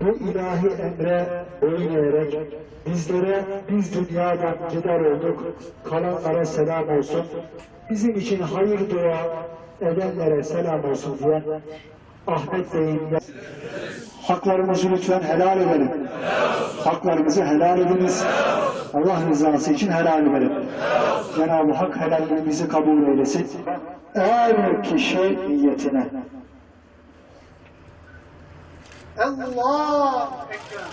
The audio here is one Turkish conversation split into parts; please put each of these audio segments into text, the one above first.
bu ilahi emre eğerek bizlere biz dünyadan gider olduk. Kalanlara selam olsun. Bizim için hayır dua edenlere selam olsun diye Ahmet Bey'in haklarımızı lütfen helal edelim. Haklarımızı helal ediniz. Allah rızası için helal edelim. Cenab-ı Hak helallerimizi kabul eylesin. Her kişi niyetine. Allah Ekber.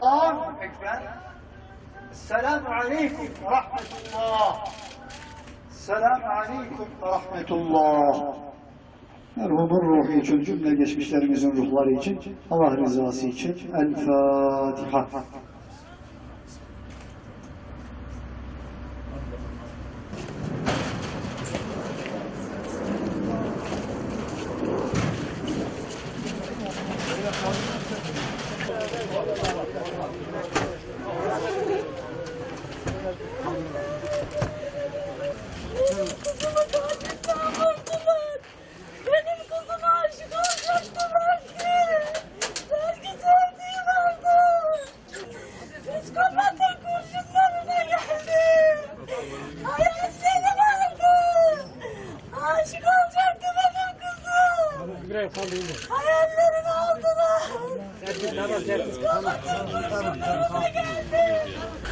Allah Ekber. Selamun Aleyküm Rahmetullah. Selamun Aleyküm ve Rahmetullah. Merhumun ruhu için, cümle geçmişlerimizin ruhları için, Allah rızası için El Fatiha. Kızım. Hayallerim oldular. Psikopatın kurşunlarına geldim. Benim kızıma